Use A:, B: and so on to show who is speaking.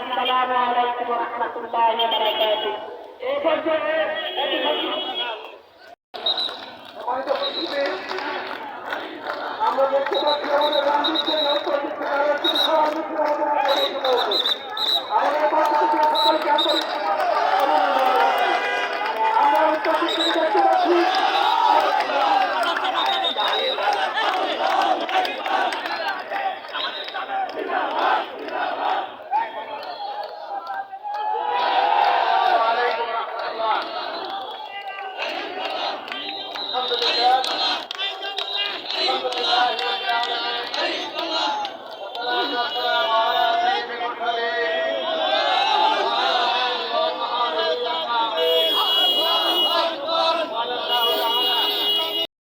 A: আসসালামু আলাইকুম ওয়া রাহমাতুল্লাহি ওয়া বারাকাতুহু।
B: এই পর্যায়ে আমরা দেখতে পাচ্ছি আমাদের রাজনীতি Thank you.